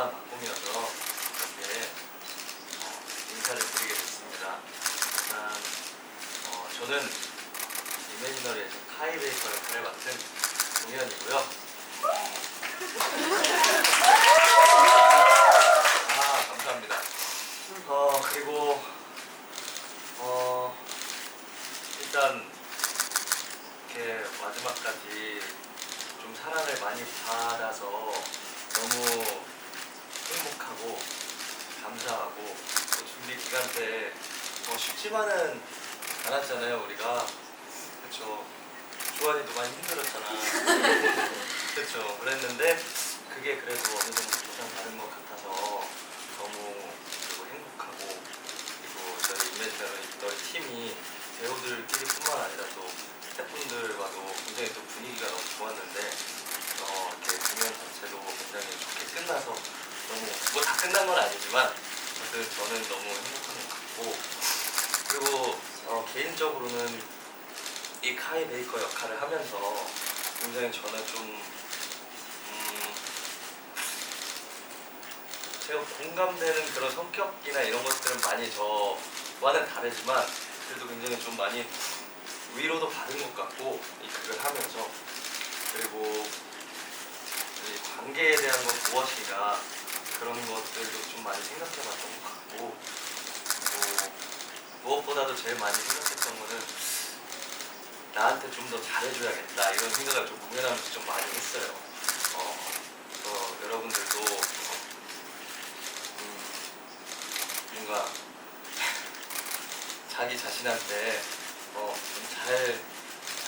저만 막공이어서 이렇게 어, 인사를 드리게 됐습니다. 일단 어, 저는 이매지너리에서 카이베이커 역할을 맡은 동현이고요. 아 감사합니다. 어 그리고 어 일단 이렇게 마지막까지 좀 사랑을 많이 받아서 너무 행복하고 감사하고 또 준비 기간 때 어, 쉽지만은 않았잖아요 우리가. 그렇죠 조한이도 많이 힘들었잖아. 그렇죠 그랬는데 그게 그래도 어느 정도 보상받은 것 같아서 너무 그리고 행복하고 그리고 저희 이메지너리 팀이 배우들끼리뿐만 아니라 또 스태프분들과도 굉장히 또 분위기가 너무 좋았는데 어, 이렇게 공연 자체도 굉장히 좋게 끝나서 뭐다 끝난 건 아니지만 어쨌든 저는 너무 행복한 것 같고 그리고 어, 개인적으로는 이 카이 베이커 역할을 하면서 굉장히 저는 좀 음, 제가 공감되는 그런 성격이나 이런 것들은 많이 저와는 다르지만 그래도 굉장히 좀 많이 위로도 받은 것 같고 이 극을 하면서 그리고 이 관계에 대한 건 무엇인가 그런 것들도 좀 많이 생각해봤던 것 같고 그리고 무엇보다도 제일 많이 생각했던 거는 나한테 좀 더 잘해줘야겠다 이런 생각을 좀 공연하면서 좀 많이 했어요. 어, 그래서 여러분들도 음, 뭔가 자기 자신한테 어, 좀잘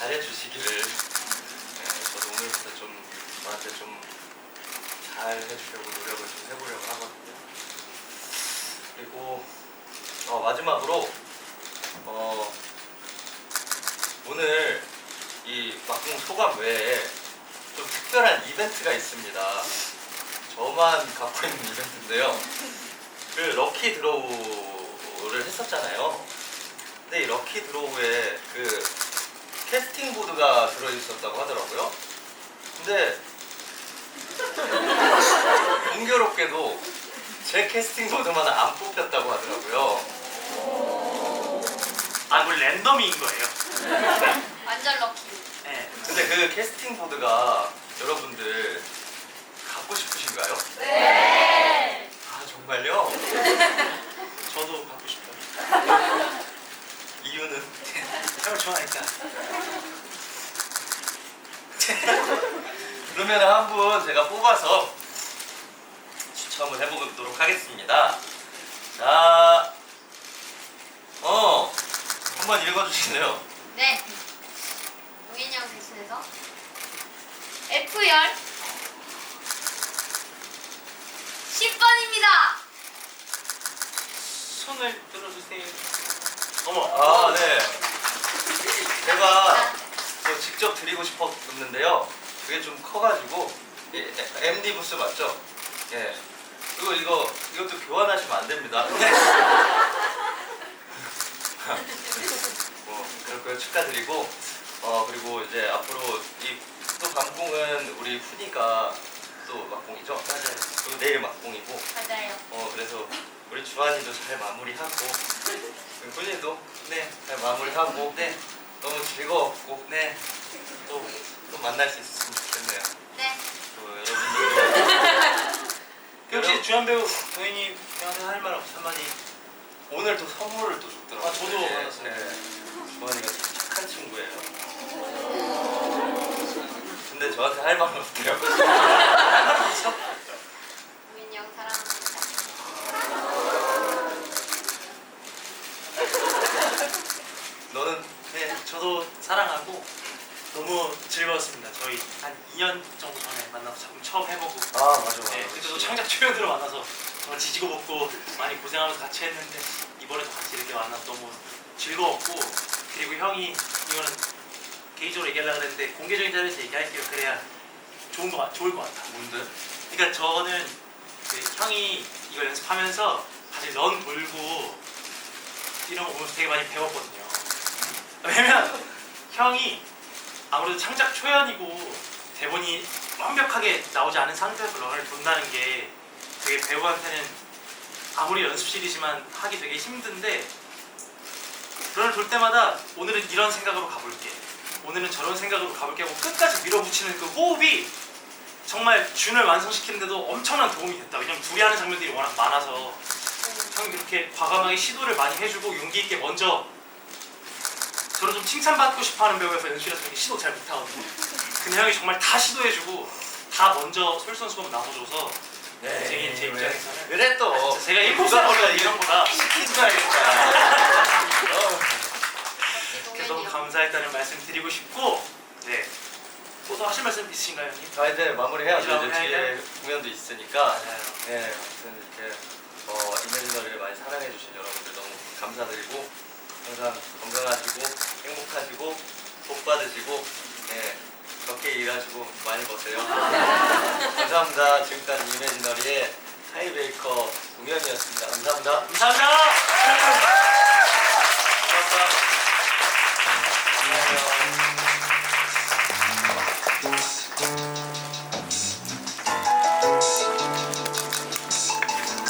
잘해주시기를 네, 저도 오늘부터 좀 저한테 좀 잘 해주려고 노력을 좀 해보려고 하거든요. 그리고 어, 마지막으로 어, 오늘 이 막공 소감 외에 좀 특별한 이벤트가 있습니다. 저만 갖고 있는 이벤트인데요. 그 럭키 드로우를 했었잖아요. 근데 이 럭키 드로우에 그 캐스팅 보드가 들어있었다고 하더라고요. 근데 공교롭게도 제 캐스팅 보드만 안 뽑혔다고 하더라고요. 아, 뭐 랜덤인 거예요. 완전 럭키. 네. 근데 그 캐스팅 보드가 여러분들 갖고 싶으신가요? 네. 아 정말요? 저도 받고 싶어요. 이유는 형 좋아하니까. 그러면 한 분 제가 뽑아서 추첨을 해보도록 하겠습니다. 자, 어, 한번 읽어주실래요? 네. 형 대신해서 F열 10번입니다. 손을 들어주세요. 어머. 아, 네. 제가 뭐 직접 드리고 싶었는데요. 그게 좀 커가지고 예, MD 부스 맞죠? 예. 그리고 이거 이것도 교환하시면 안 됩니다. 뭐거 축하드리고 어 그리고 이제 앞으로 이또 밤공은 우리 훈이가 또 막공이죠. 맞아요. 그리고 내일 막공이고 맞아요. 어 그래서 우리 주한이도 잘 마무리하고 그리고 훈이도 네잘 마무리하고 네 너무 즐거웠고 네또 또 만날 수 있었으면 좋겠네요. 네. 또 여러분들도 혹시 주연 배우 도현이 형한테 할말 없어? 한마디. 오늘 또 선물을 또 줬더라고요. 아, 저도 받았어요. 네. 주한이가 참 착한 친구예요. 근데 저한테 할 말은 없대요. 형 사랑합니다. 너는 네, 저도 사랑하고 너무 즐거웠습니다. 저희 한 2년 정도 전에 만나서 작품 처음 해보고 아 맞아 맞아. 네, 그때도 창작 초연으로 만나서 정말 지지고 볶고 많이 고생하면서 같이 했는데 이번에도 같이 이렇게 만나서 너무 즐거웠고 그리고 형이 이거는 개인적으로 얘기하려고 했는데 공개적인 자리에서 얘기할게요. 그래야 좋은 거 같- 좋을 것 같아. 뭔데? 그러니까 저는 그 형이 이걸 연습하면서 사실 런 돌고 이런 거 보면서 되게 많이 배웠거든요. 왜냐면 형이 아무래도 창작 초연이고 대본이 완벽하게 나오지 않은 상태에서 런을 돈다는 게 되게 배우한테는 아무리 연습실이지만 하기 되게 힘든데 런을 돌 때마다 오늘은 이런 생각으로 가볼게 오늘은 저런 생각으로 가볼게 하고 끝까지 밀어붙이는 그 호흡이 정말 준을 완성시키는데도 엄청난 도움이 됐다. 왜냐면 둘이 하는 장면들이 워낙 많아서. 형이 이렇게 과감하게 시도를 많이 해주고 용기 있게 먼저 저는 좀 칭찬받고 싶어하는 배우여서 연출에서 되게 시도 잘 못하거든요. 근데 형이 정말 다 시도해주고 다 먼저 솔선수범 나눠줘서 굉장히 제 입장에서는 그래 또 아, 진짜 제가 어린 이런 거다 시킨 줄 알겠다. 어. 이렇게 너무. 감사했다는 말씀 드리고 싶고 네. 또더 하실 말씀 있으신가요, 형님? 아 이제 마무리해야죠. 이제 마무리해야 뒤에 공연도 있으니까. 맞아요. 네, 아무튼 이렇게 어, 이메지너를 많이 사랑해주신 여러분들 너무 감사드리고 항상 건강하시고 행복하시고 복 받으시고 네, 적게 일하시고 많이 버세요. 감사합니다. 지금까지 이메지너리의 하이베이커 공연이었습니다. 감사합니다. 감사합니다.